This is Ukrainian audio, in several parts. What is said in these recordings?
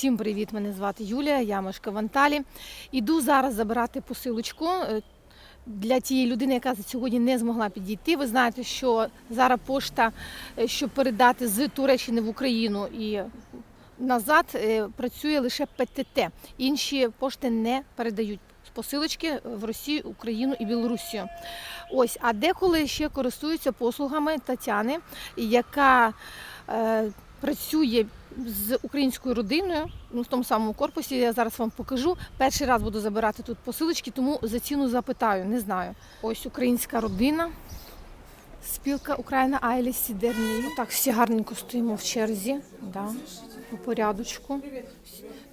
Всім привіт! Мене звати Юлія, я мешкаю в Анталі. Іду зараз забирати посилочку е, для тієї людини, яка сьогодні не змогла підійти. Ви знаєте, що зараз пошта, е, щоб передати з Туреччини в Україну і назад, е, працює лише ПТТ. Інші пошти не передають посилочки в Росію, Україну і Білорусію. Ось, а деколи ще користуються послугами Тетяни, яка е, працює з українською родиною, ну в тому самому корпусі. Я зараз вам покажу. Перший раз буду забирати тут посилочки, тому за ціну запитаю, не знаю. Ось українська родина. Спілка Україна Айлі Сідерні. Так, всі гарненько стоїмо в черзі. Да, по порядочку.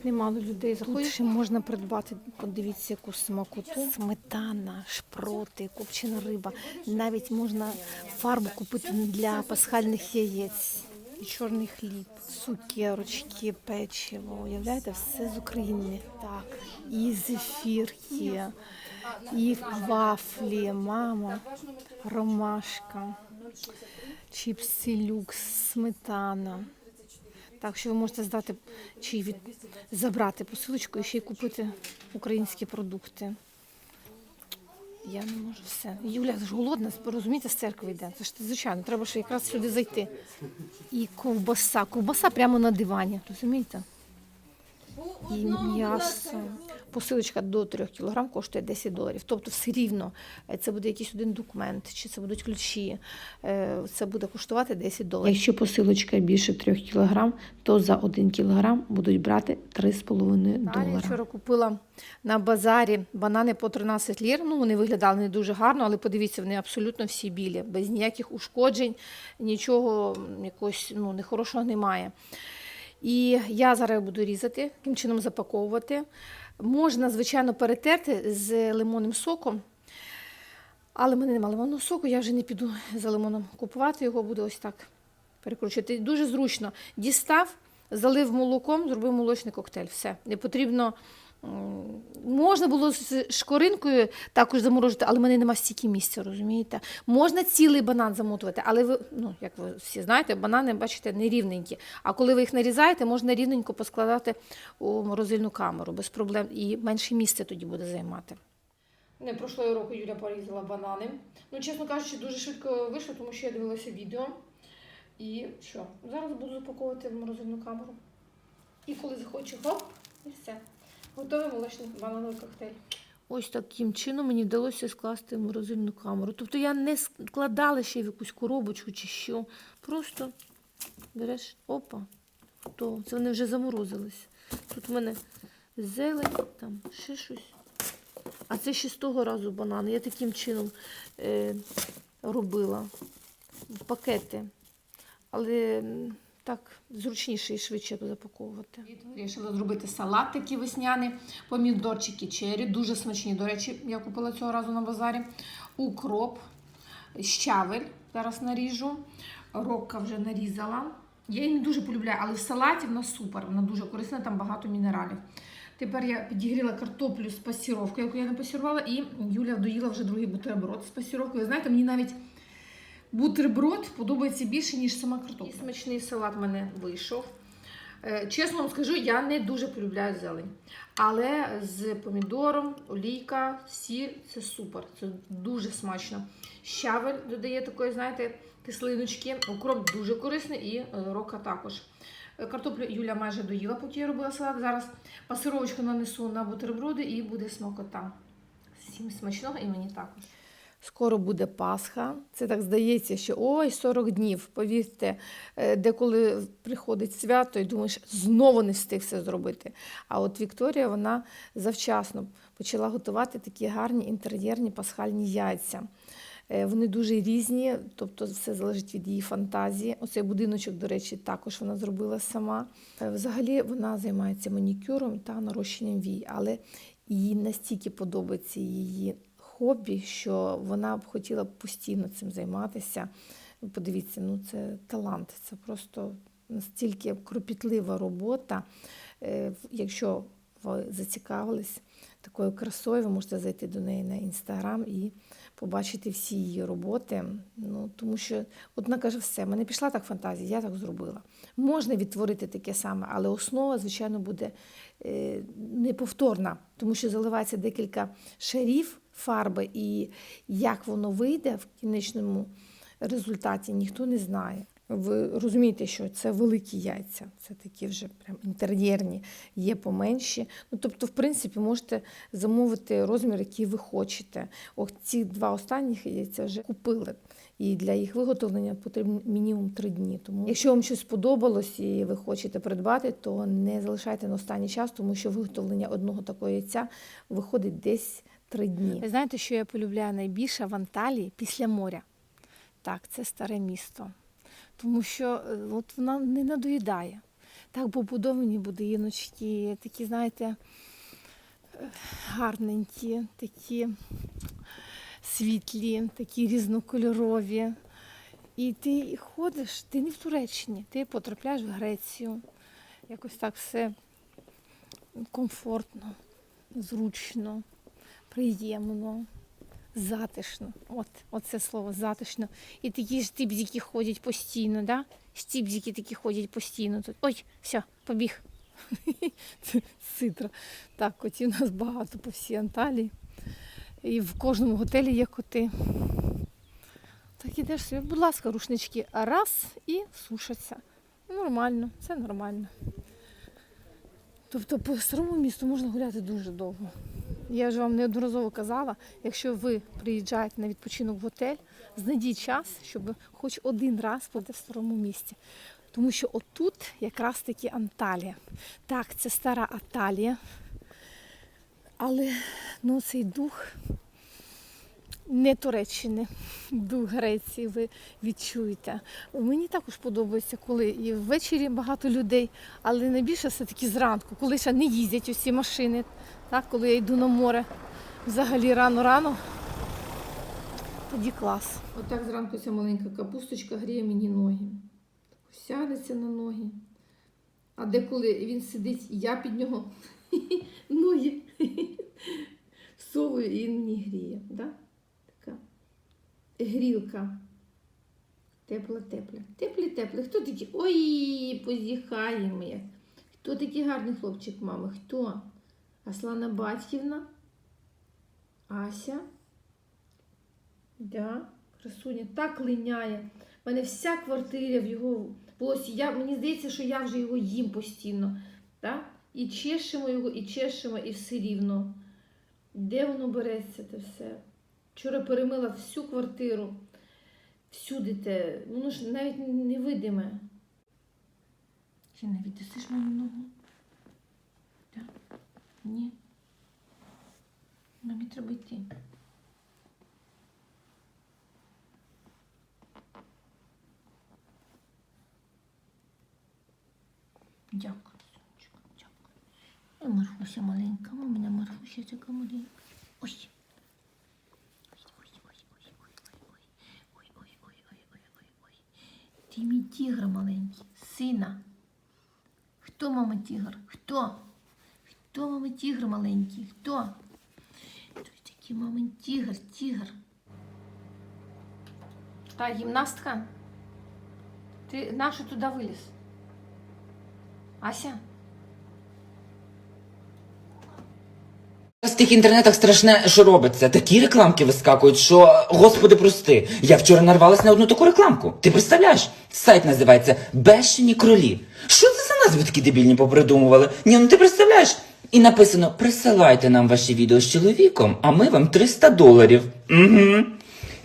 Немало людей заходять. Тут ще можна придбати, подивіться, яку смакоту. Сметана, шпроти, копчена риба. Навіть можна фарбу купити для пасхальних яєць. І чорний хліб, цукерочки, печиво. Уявляєте, все з України. Так, і зефірки, і вафлі, мама, ромашка, чіпси люкс, сметана. Так що ви можете здати чи від забрати посилочку і ще й купити українські продукти. Я не можу все. Юля ж голодна, розумієте, з церкви йде. Це ж звичайно, треба ж якраз сюди зайти. І ковбаса. Ковбаса прямо на дивані, розумієте? І м'ясо. Посилочка до 3 кг коштує 10 доларів. Тобто все рівно е, це буде якийсь один документ, чи це будуть ключі. е, Це буде коштувати 10 доларів. Якщо посилочка більше 3 кг, то за 1 кг будуть брати 3,5 долара. Я вчора купила на базарі банани по 13 лір. Ну, вони виглядали не дуже гарно, але подивіться, вони абсолютно всі білі, без ніяких ушкоджень, нічого якогось ну, нехорошого немає. І я зараз буду різати, яким чином запаковувати. Можна, звичайно, перетерти з лимонним соком. Але мене немає лимонного соку, я вже не піду за лимоном купувати його, буду ось так перекручувати. Дуже зручно. Дістав, залив молоком, зробив молочний коктейль. Все. Не потрібно. Можна було з шкоринкою також заморожити, але в мене нема стільки місця, розумієте? Можна цілий банан замотувати, але ви, ну, як ви всі знаєте, банани, бачите, нерівненькі. А коли ви їх нарізаєте, можна рівненько поскладати у морозильну камеру без проблем. І менше місця тоді буде займати. Не пройшло року Юля порізала банани. Ну, чесно кажучи, дуже швидко вийшло, тому що я дивилася відео. І що? Зараз буду запаковувати в морозильну камеру. І коли захочу, хоп, і все. Готовий молочний банановий коктейль. Ось таким чином мені вдалося скласти морозильну камеру. Тобто я не складала ще в якусь коробочку чи що. Просто береш, опа, готово. Це вони вже заморозились. Тут в мене зелень, там ще щось. А це ще з того разу банани. Я таким чином е, робила пакети. Але так зручніше і швидше запаковувати. Вирішила зробити салат такий весняний, помідорчики чері, дуже смачні. До речі, я купила цього разу на базарі. Укроп, щавель зараз наріжу. Рокка вже нарізала. Я її не дуже полюбляю, але в салаті вона супер, вона дуже корисна, там багато мінералів. Тепер я підігріла картоплю з пасіровкою, яку я не пасірувала, і Юля доїла вже другий бутерброд з пасіровкою. Ви знаєте, мені навіть бутерброд подобається більше, ніж сама картопля. І смачний салат в мене вийшов. Е, Чесно вам скажу, я не дуже полюбляю зелень. Але з помідором, олійка, сіль це супер. Це дуже смачно. Щавель додає такої, знаєте, кислиночки. Укроп дуже корисний і е, рока також. Е, Картоплю Юля майже доїла, поки я робила салат. Зараз пасировочку нанесу на бутерброди і буде смакота. Всім смачного і мені також. Скоро буде Пасха. Це так здається, що ой, 40 днів. Повірте, е, деколи приходить свято і думаєш, знову не встиг все зробити. А от Вікторія вона завчасно почала готувати такі гарні інтер'єрні пасхальні яйця. Е, Вони дуже різні, тобто все залежить від її фантазії. Оцей будиночок, до речі, також вона зробила сама. Е, Взагалі вона займається манікюром та нарощенням вій, але їй настільки подобається її хобі, що вона б хотіла постійно цим займатися. Подивіться, ну це талант, це просто настільки кропітлива робота. Е, Якщо ви зацікавились такою красою, ви можете зайти до неї на інстаграм і побачити всі її роботи. Ну, тому що от вона каже, все, мене пішла так фантазія, я так зробила. Можна відтворити таке саме, але основа, звичайно, буде е, неповторна, тому що заливається декілька шарів фарби, і як воно вийде в кінечному результаті, ніхто не знає. Ви розумієте, що це великі яйця, це такі вже прям інтер'єрні, є поменші. Ну, тобто, в принципі, можете замовити розмір, який ви хочете. Ось ці два останніх яйця вже купили. І для їх виготовлення потрібно мінімум три дні. Тому, якщо вам щось сподобалось і ви хочете придбати, то не залишайте на останній час, тому що виготовлення одного такого яйця виходить десь три дні. Ви знаєте, що я полюбляю найбільше в Анталії після моря? Так, це старе місто. Тому що е, от вона не надоїдає. Так побудовані будиночки, такі, знаєте, е, гарненькі, такі світлі, такі різнокольорові. І ти ходиш, ти не в Туреччині, ти потрапляєш в Грецію. Якось так все комфортно, зручно, приємно, затишно. От, от це слово затишно. І такі ж типзики ходять постійно, да? Стіпзики такі ходять постійно тут. Ой, все, побіг. Це ситро. Так, котів у нас багато по всій Анталії. І в кожному готелі є коти. Так ідеш собі, будь ласка, рушнички раз і сушаться. Нормально, це нормально. Тобто по старому місту можна гуляти дуже довго. Я вже вам неодноразово казала, якщо ви приїжджаєте на відпочинок в готель, знайдіть час, щоб хоч один раз бути в старому місті. Тому що отут якраз таки Анталія. Так, це стара Анталія, але ну, цей дух не Туреччини, дух Греції ви відчуєте. Мені також подобається, коли і ввечері багато людей, але найбільше все-таки зранку, коли ще не їздять усі машини. Так, коли я йду на море взагалі рано-рано, тоді клас. Отак зранку ця маленька капусточка гріє мені ноги. Сядеться на ноги. А деколи він сидить, я під нього ноги всовую і він мені гріє. Да? Така грілка. Тепла. Теплі, теплі. Хто такі? Ой, позіхаємо як. Хто такий гарний хлопчик, мами? Хто? Аслана Батьківна? Ася? Да, красуня так линяє. У мене вся квартира в його волосі. Я, мені здається, що я вже його їм постійно. Да? І чешемо його, і чешемо, і все рівно. Де воно береться те все? Вчора перемила всю квартиру. Всюди те. Воно ж навіть невидиме. Чи не віддасиш мою ногу? Ні. Мені треба йти. Дякую, сонечко, дякую. І Марфуся маленька, у мене Марфуся така маленька. Ось. Ти мій тігр маленький, сина. Хто, мама, тігр? Хто? Хто мама тігр маленький? Хто? Той такий мамин тігр, тігр. Та гімнастка? Ти нашу туди виліз? Ася? В тих інтернетах страшне, що робиться. Такі рекламки вискакують, що господи прости. Я вчора нарвалась на одну таку рекламку. Ти представляєш? Сайт називається Бешені кролі. Що це за назви такі дебільні попридумували? Ні, ну ти представляєш? І написано: присилайте нам ваші відео з чоловіком, а ми вам 300 доларів. Угу.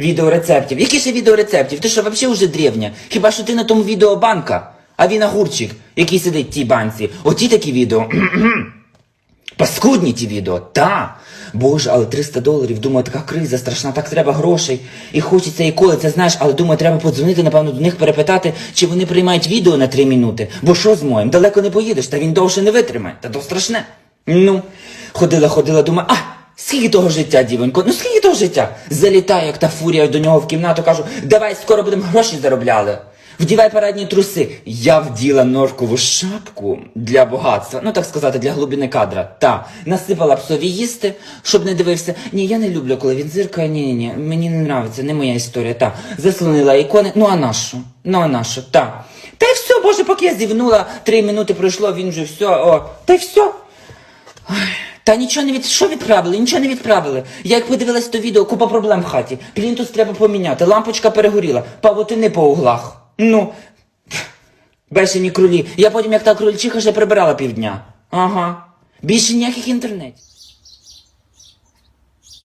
Відео рецептів. Які ще відео рецептів? Ти що, взагалі вже древня? Хіба що ти на тому відео банка? А він огурчик, який сидить в тій банці. Оті такі відео. Паскудні ті відео, та. Боже, але 300 доларів, думаю, така криза страшна, так треба грошей. І хочеться і коли це знаєш, але думаю, треба подзвонити, напевно, до них перепитати, чи вони приймають відео на 3 минути. Бо що з моїм? Далеко не поїдеш, та він довше не витримає. Та то страшне. Ну, ходила, ходила, думаю, а, скільки того життя, дівонько, ну скільки того життя? Залітаю, як та фурія до нього в кімнату, кажу, давай скоро будемо гроші заробляли. Вдівай парадні труси. Я вділа норкову шапку для багатства, ну так сказати, для глибини кадра. Та насипала псові їсти, щоб не дивився. Ні, я не люблю, коли він зиркає. Ні, ні, ні, мені не нравиться, не моя історія. Та заслонила ікони. Ну а нащо? Ну а нащо? Та. Та й все, боже, поки я зівнула, три минути пройшло, він вже все. О, та й все. Та нічого не від що відправили, нічого не відправили. Я як подивилась то відео, купа проблем в хаті. Плінтус треба поміняти, лампочка перегоріла, павутини по углах. Ну, бешені кролі. Я потім, як та крольчиха, ще прибирала півдня. Ага. Більше ніяких інтернетів.